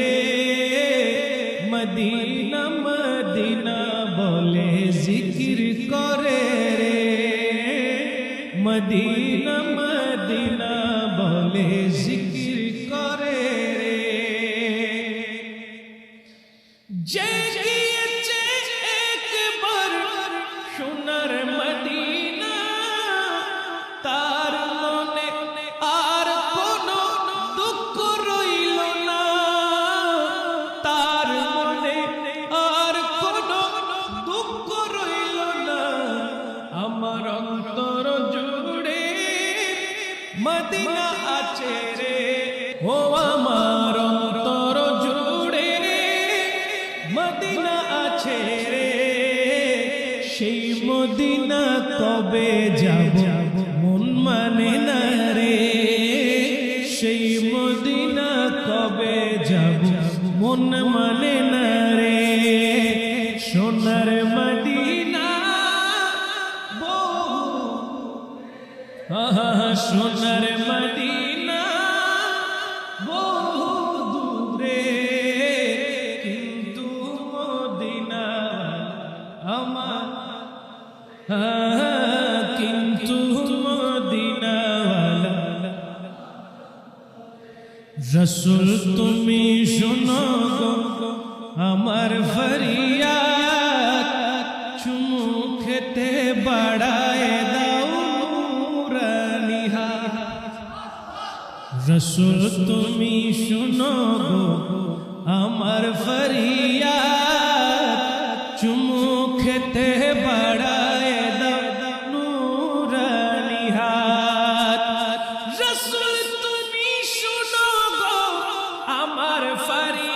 রে Medina Medina বলে জিকির করে রে মদিনা মদিনা বলে জিকির করে রে যে মদিনা আছে রে। ও আমার অন্তর জুড়ে মদিনা আছে রে। সেই মদিনা কবে যাব মন মানে না রে। সেই মদিনা কবে যাব মন মানে না রে। সোনার মদিনা সোনার মদিনা বহু দূরে কিন্তু মদিনা আমার। কিন্তু মদিনা রসুল তুমি শোনো আমার ফরিয়াদ রসুল তুমি শুনো গো, আমার ফরিয়া চুমু খেতে বাড়ায় নুরানি হাত রসুল, তুমি শুনো আমার ফরিয়াদ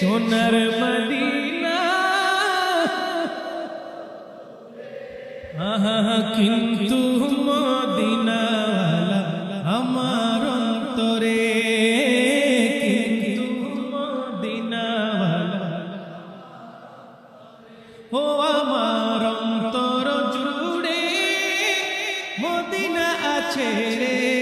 সোনার মদিনা। কিন্তু মদিনা আমার অন্তরে। কিন্তু মদিনাওয়ালা। ও আমার তোর জুড়ে মদিনা আছে রে।